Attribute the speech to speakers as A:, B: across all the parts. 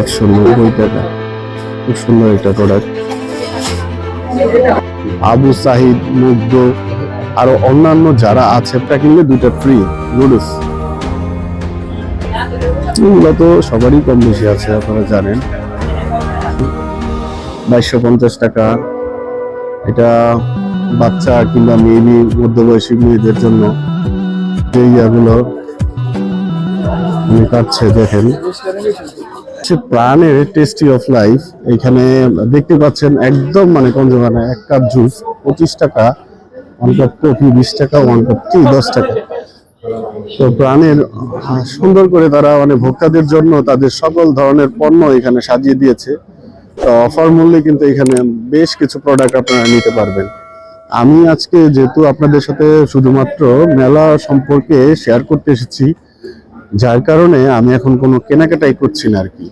A: একশো নব্বই টাকা। খুব সুন্দর একটা প্রোডাক্ট আবু সাহিদ, মুগ্ধ, আরও অন্যান্য যারা আছে কিনলে দুইটা ফ্রি নুডলস এগুলো তো সবারই কম বেশি আছে, আপনারা জানেন। বাইশশো পঞ্চাশ টাকা। এটা বাচ্চা কিংবা মেবি মধ্যবয়সী মেয়েদের জন্য যে ইয়াগুলো। কাটছে, দেখেন। সে প্রাণের টেস্টি অফ লাইফ এখানে দেখতে পাচ্ছেন একদম মানে কম মানে এক কাপ জুস পঁচিশ টাকা ওয়ান কাপ কফি বিশ টাকা ওয়ান কাপ টি দশ টাকা। তো প্রাণের সুন্দর করে তারা মানে ভোক্তাদের জন্য তাদের সকল ধরনের পণ্য এখানে সাজিয়ে দিয়েছে। তো অফার মূল্যে কিন্তু এখানে বেশ কিছু প্রোডাক্ট আপনারা নিতে পারবেন। আমি আজকে যেহেতু আপনাদের সাথে শুধুমাত্র মেলা সম্পর্কে শেয়ার করতে এসেছি, যার কারণে আমি এখন কোনো কেনাকাটাই করছি না আর কি।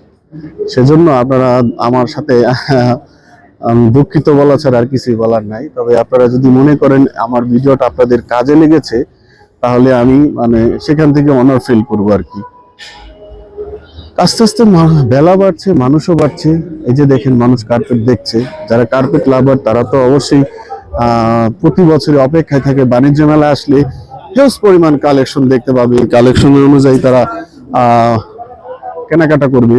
A: সেজন্য আপনারা আমার সাথে দুঃখিত বলা ছাড়া আর কিছুই বলার নাই। তবে আপনারা যদি মনে করেন আমার ভিডিওটা আপনাদের কাজে লেগেছে, তাহলে আমি মানে সেখান থেকে অনার ফিল করব আর কি। আস্তে আস্তে বেলা বাড়ছে, মানুষও বাড়ছে। এই যে দেখেন মানুষ কার্পেট দেখছে। যারা কার্পেট লাভার তারা তো অবশ্যই প্রতি বছরে অপেক্ষায় থাকে। বাণিজ্য মেলা আসলে হিউজ পরিমাণ কালেকশন দেখতে পাবে। কালেকশনের অনুযায়ী তারা কেনাকাটা করবে।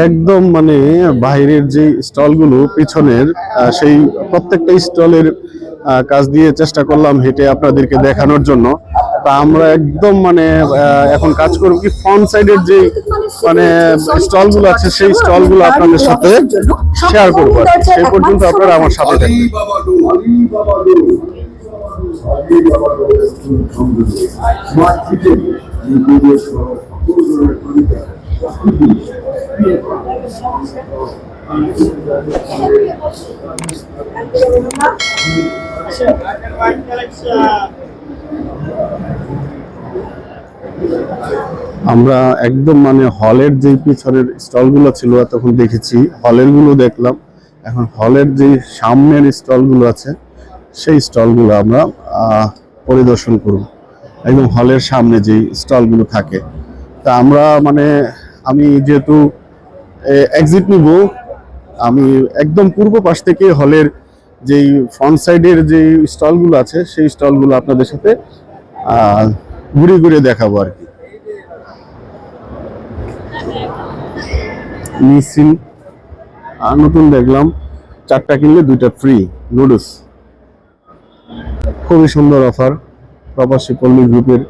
A: একদম মানে বাইরের যে স্টলগুলো পিছনের সেই প্রত্যেকটা স্টলের কাজ দিয়ে চেষ্টা করলাম হেঁটে আপনাদেরকে দেখানোর জন্য। তা আমরা একদম মানে এখন কাজ করব কি ফ্রন্ট সাইডের যে মানে স্টলগুলো আছে, সেই স্টলগুলো আপনাদের সাথে শেয়ার করব সেই পর্যন্ত আপনারা আমার সাথে থাকবেন। আমরা একদম মানে হলের যে পিছনের স্টলগুলো ছিল তখন দেখেছি। হলেরগুলো দেখলাম। এখন হলের যে সামনের স্টলগুলো আছে, সেই স্টলগুলো আমরা পরিদর্শন করব। একদম হলের সামনে যে স্টলগুলো থাকে। তা আমরা মানে আমি যেহেতু এক্সিট নিব আমি একদম পূর্ব পাশ থেকে হলের যেই ফ্রন্ট সাইডের যে স্টলগুলো আছে, সেই স্টলগুলো আপনাদের সাথে ঘুরে ঘুরে দেখাবো আর কি। আর নতুন দেখলাম, চারটা কিনলে দুইটা ফ্রি নুডলস খুবই সুন্দর অফার প্রবাসী পল্লী গ্রুপের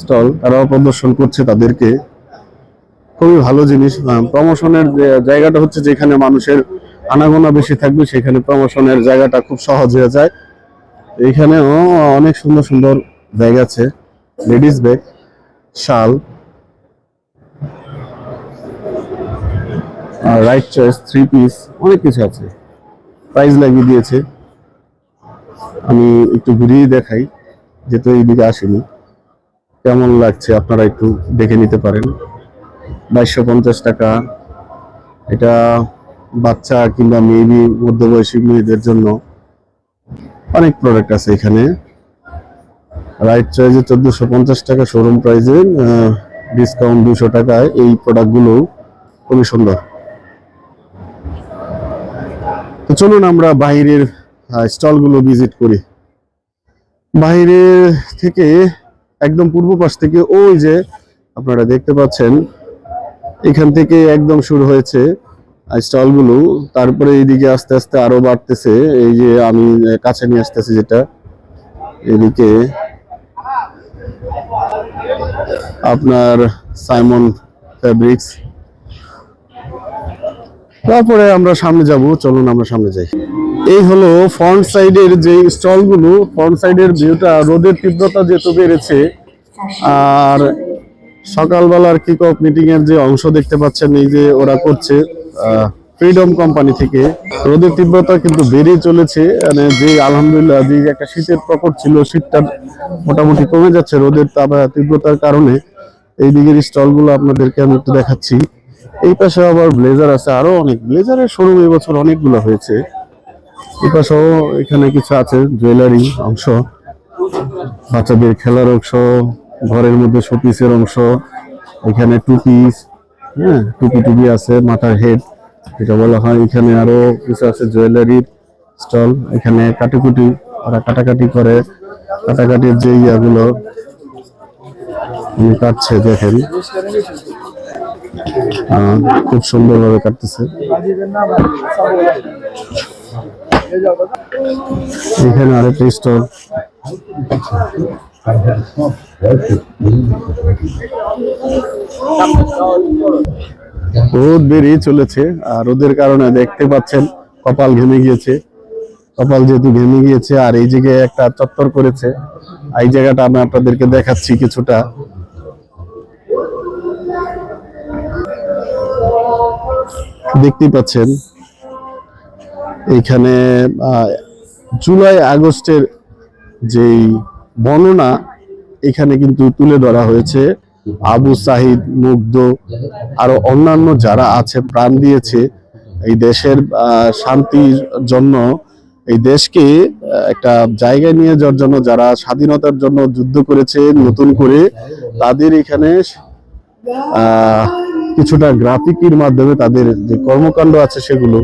A: স্টল তারাও প্রদর্শন করছে তাদেরকে। খুবই ভালো জিনিস। প্রমোশনের জায়গাটা হচ্ছে যেখানে মানুষের আনাগোনা বেশি থাকবে, সেখানে প্রমোশনের জায়গাটা খুব সহজ হয়ে যায়। এখানেও অনেক সুন্দর সুন্দর ব্যাগ আছে লেডিস ব্যাগ শাল। রাইট চয়েস থ্রি পিস অনেক কিছু আছে। প্রাইস লাগিয়ে দিয়েছে। আমি একটু ঘুরিয়ে দেখাই, যেহেতু এইদিকে আসেনি। কেমন লাগছে আপনারা একটু দেখে নিতে পারেন। বাইশশো পঞ্চাশ টাকা। এটা বাচ্চা কিংবা মেবি মধ্যবয়সী মেয়েদের জন্য অনেক প্রোডাক্ট আছে এখানে। রাইট চয়েসে চোদ্দোশো পঞ্চাশ টাকা শোরুম প্রাইসে ডিসকাউন্ট দুশো টাকায় এই প্রোডাক্টগুলো খুবই সুন্দর। তো চলুন আমরা বাইরের স্টলগুলো ভিজিট করি। বাইরে থেকে একদম পূর্ব পাশ থেকে ওই যে আপনারা দেখতে পাচ্ছেন এখান থেকে একদম শুরু হয়েছে স্টলগুলো। তারপরে এইদিকে আস্তে আস্তে আরও বাড়তেছে। এই যে আমি কাছে নিয়ে আসতেছি যেটা। এদিকে আপনার সাইমন ফ্যাব্রিক্স। তারপরে আমরা সামনে যাব। চলুন আমরা সামনে যাই। এই হলো ফ্রন্ট সাইডের যে স্টলগুলো। ফ্রন্ট সাইডের ভিউটা রোদের তীব্রতা যেহেতু বেড়েছে, আর সকালবেলার কিক অফ মিটিং এর যে অংশ দেখতে পাচ্ছেন, এই যে ওরা করছে ফ্রিডম কোম্পানি থেকে। রোদের তীব্রতা কিন্তু বেড়েই চলেছে। মানে যে আলহামদুলিল্লাহ, যে একটা শীতের প্রকট ছিল, শীতটা মোটামুটি কমে যাচ্ছে রোদের তীব্রতার কারণে। এই দিকের স্টলগুলো আপনাদেরকে আমি একটু দেখাচ্ছি। এই পাশে আবার ব্লেজার আছে, আরও অনেক। ব্লেজারের শোরুম এবছর অনেকগুলো হয়েছে। এই পাশেও এখানে কিছু আছে জুয়েলারি অংশ। বাচ্চাদের খেলার অংশ। ঘরের মধ্যে শোপিসের অংশ, এখানে টু পিস হ্যাঁ টুপি টুপি আছে, মাথার হেড, যেটা বলা হয়। এখানে আরও কিছু আছে, জুয়েলারির স্টল, এখানে কাটিকুটি, ওরা কাটাকাটি করে। কাটাকাটির যে ইয়াগুলো কাটছে, দেখেন। খুব সুন্দরভাবে কাটতেছে। এখানে আরেকটা স্টল। রোদ বেরিয়ে চলেছে, আর রোদের কারণে দেখতে পাচ্ছেন কপাল ঘেমে গিয়েছে। কপাল যেহেতু ঘেমে গিয়েছে, আর এই জায়গায় একটা চত্বর করেছে। এই জায়গাটা আমি আপনাদেরকে দেখাচ্ছি কিছুটা। দেখতেই পাচ্ছেন, এইখানে জুলাই আগস্টের যেই বর্ণনা এখানে কিন্তু তুলে ধরা হয়েছে। আবু সাহিদ মুগ্ধ, আরও অন্যান্য যারা আছে, প্রাণ দিয়েছে এই দেশের শান্তির জন্য। এই দেশকে একটা জায়গায় নিয়ে যাওয়ার জন্য, যারা স্বাধীনতার জন্য যুদ্ধ করেছে, নতুন করে, তাদের এখানে কিছুটা গ্রাফিকের মাধ্যমে তাদের যে কর্মকাণ্ড আছে, সেগুলো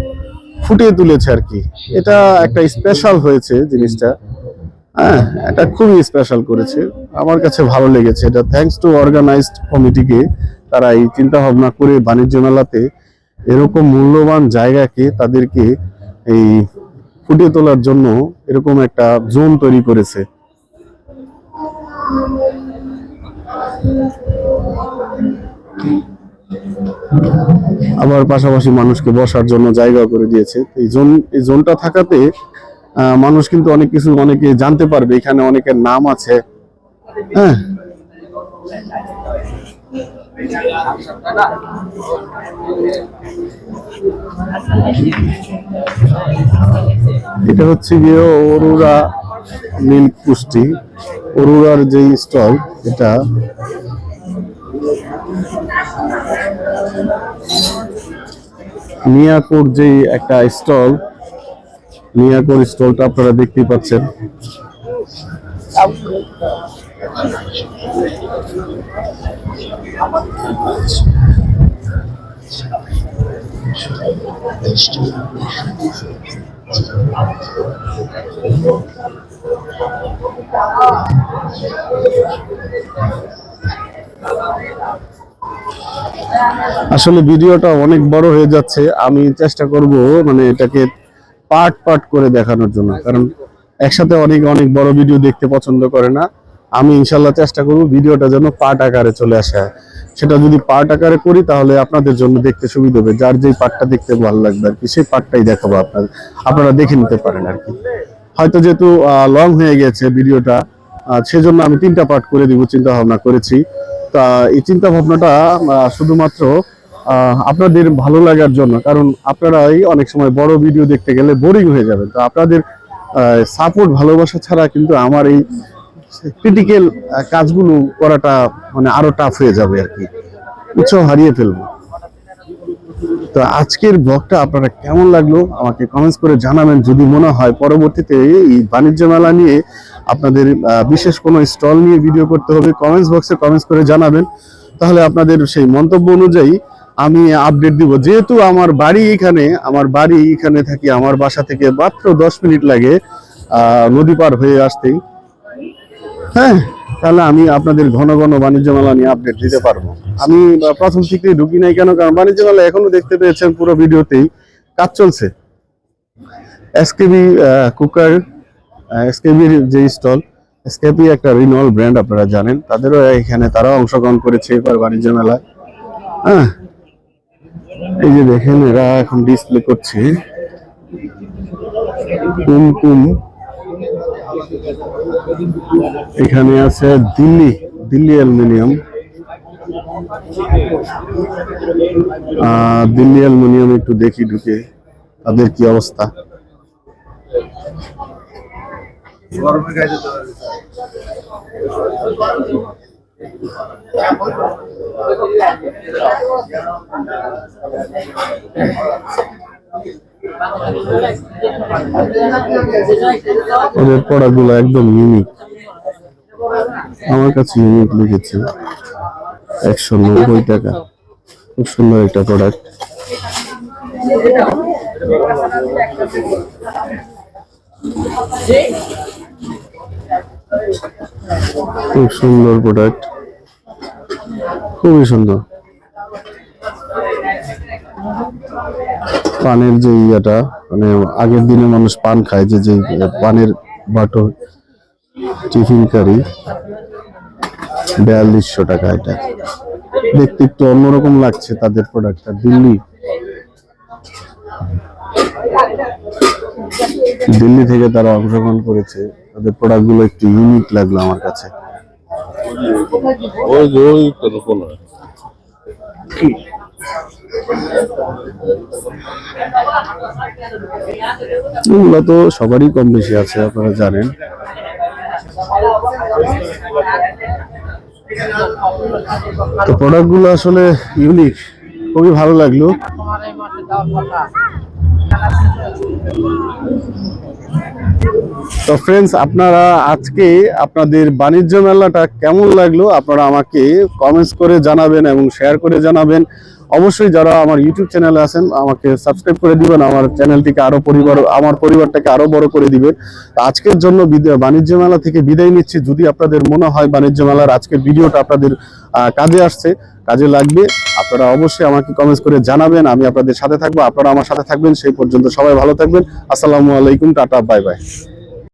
A: ফুটিয়ে তুলেছে আর কি। এটা একটা স্পেশাল হয়েছে জিনিসটা। হ্যাঁ এটা খুবই স্পেশাল করেছে। আমার কাছে ভালো লেগেছে এটা। থ্যাঙ্কস টু অর্গানাইজড কমিটিকে তারা এই চিন্তা ভাবনা করে বাণিজ্য মেলাতে এরকম মূল্যবান জায়গাকে তাদেরকে এই ফুটিয়ে তোলার জন্য এরকম একটা জোন তৈরি করেছে। আবার পাশাপাশি মানুষকে বসার জন্য জায়গা করে দিয়েছে। এই জোন এই জোনটা থাকাতে মানুষ কিন্তু অনেক কিছু অনেকে জানতে পারবে, এখানে অনেকের নাম আছে। হ্যাঁ। এটা হচ্ছে গিয়ে অরুরা মিল্ক পুষ্টি অরুরার যে স্টল, এটা। মিয়াকুর যে একটা স্টল মিয়াকুর স্টলটা আপনারা দেখতেই পাচ্ছেন। আসলে ভিডিওটা অনেক বড় হয়ে যাচ্ছে। আমি চেষ্টা করব মানে এটাকে পার্ট পার্ট করে দেখানোর জন্য। কারণ একসাথে অনেক অনেক বড় ভিডিও দেখতে পছন্দ করে না। আমি ইনশাল্লাহ চেষ্টা করব ভিডিওটা যেন পার্ট আকারে চলে আসে। সেটা যদি পার্ট আকারে করি, তাহলে আপনাদের জন্য দেখতে সুবিধা হবে। যার যেই পার্টটা দেখতে ভালো লাগবে আর কি, সেই পার্টটাই দেখাবো আপনার আপনারা দেখে নিতে পারেন আর কি। হয়তো যেহেতু লং হয়ে গেছে ভিডিওটা সেজন্য আমি তিনটা পার্ট করে দিব চিন্তা ভাবনা করেছি। তা এই চিন্তা ভাবনাটা শুধুমাত্র আপনাদের ভালো লাগার জন্য, কারণ আপনারাই অনেক সময় বড় ভিডিও দেখতে গেলে বোরিং হয়ে যাবেন তো আপনাদের সাপোর্ট ভালোবাসা ছাড়া কিন্তু আমার এই ক্রিটিক্যাল কাজগুলো করাটা মানে আরও টাফ হয়ে যাবে আর কি। উৎসাহ হারিয়ে ফেলব। তো আজকের ব্লগটা আপনারা কেমন লাগল আমাকে কমেন্টস করে জানাবেন। যদি মনে হয় পরবর্তীতে এই বাণিজ্য মেলা নিয়ে আপনাদের বিশেষ কোনো স্টল নিয়ে ভিডিও করতে হবে কমেন্টস বক্সে কমেন্টস করে জানাবেন। তাহলে আপনাদের সেই মন্তব্য অনুযায়ী আমি আপডেট দিব। যেহেতু আমার বাড়ি এখানে, আমার বাড়ি এখানে থাকি, আমার বাসা থেকে মাত্র দশ মিনিট লাগে নদী পার হয়ে আসতেই। হ্যাঁ তাহলে আমি আপনাদের ঘন ঘন বাণিজ্য মেলা নিয়ে আপডেট দিতে পারব। আমি প্রথম থেকেই ঢুকি নাই কেন? কারণ বাণিজ্য মেলা এখনও দেখতে পেয়েছেন পুরো ভিডিওতেই। কাজ চলছে। এসকেবি কুকার এসকেবির যে স্টল এসকেপি একটা রিনল ব্র্যান্ড আপনারা জানেন। তাদেরও এখানে তারাও অংশগ্রহণ করেছে এবার বাণিজ্য মেলায়। হ্যাঁ এই যে দেখেন, এরা এখন ডিসপ্লে করছে। কোন কুমকুম। এখানে আছে দিল্লি দিল্লি অ্যালুমিনিয়াম। দিল্লি অ্যালুমিনিয়াম একটু দেখি ঢুকে, তাদের কি অবস্থা। ওদের পড়াগুলো একদম ইউনিক আমার কাছে ইউনিক লিখেছে একশো নব্বই টাকা। খুব সুন্দর একটা প্রোডাক্ট খুব সুন্দর প্রোডাক্ট খুবই সুন্দর। পানের যে ইয়াটা মানে আগের দিনে মানুষ পান খায় যে যে পানের বাটো টিফিন কারি, বিয়াল্লিশশো টাকা এটা। দেখতে একটু অন্যরকম লাগছে তাদের প্রোডাক্টটা দিল্লি। দিল্লি থেকে তারা অংশগ্রহণ করেছে। তাদের প্রোডাক্টগুলো একটু ইউনিক লাগল আমার কাছে।
B: ওই ওই কোনো
A: এগুলো তো সবারই কম বেশি আছে, আপনারা জানেন। তো প্রোডাক্টগুলো আসলে ইউনিক খুবই ভালো লাগল। তো ফ্রেন্ডস আপনারা আজকে আপনাদের বাণিজ্য মেলাটা কেমন লাগল? আপনারা আমাকে কমেন্টস করে জানাবেন এবং শেয়ার করে জানাবেন। অবশ্যই যারা আমার ইউটিউব চ্যানেলে আছেন, আমাকে সাবস্ক্রাইব করে দিবেন, আমার চ্যানেলটিকে আরও পরিবার, আমার পরিবারটাকে আরও বড় করে দিবেন আজকের জন্য বাণিজ্য মেলা থেকে বিদায় নিচ্ছি। যদি আপনাদের মনে হয় বাণিজ্য মেলার আজকের ভিডিওটা আপনাদের কাজে আসছে, কাজে লাগবে, আপনারা অবশ্যই আমাকে কমেন্টস করে জানাবেন, আমি আপনাদের সাথে থাকব, আপনারা আমার সাথে থাকবেন, সেই পর্যন্ত সবাই ভালো থাকবেন। আসসালামু আলাইকুম, টাটা, বাই বাই।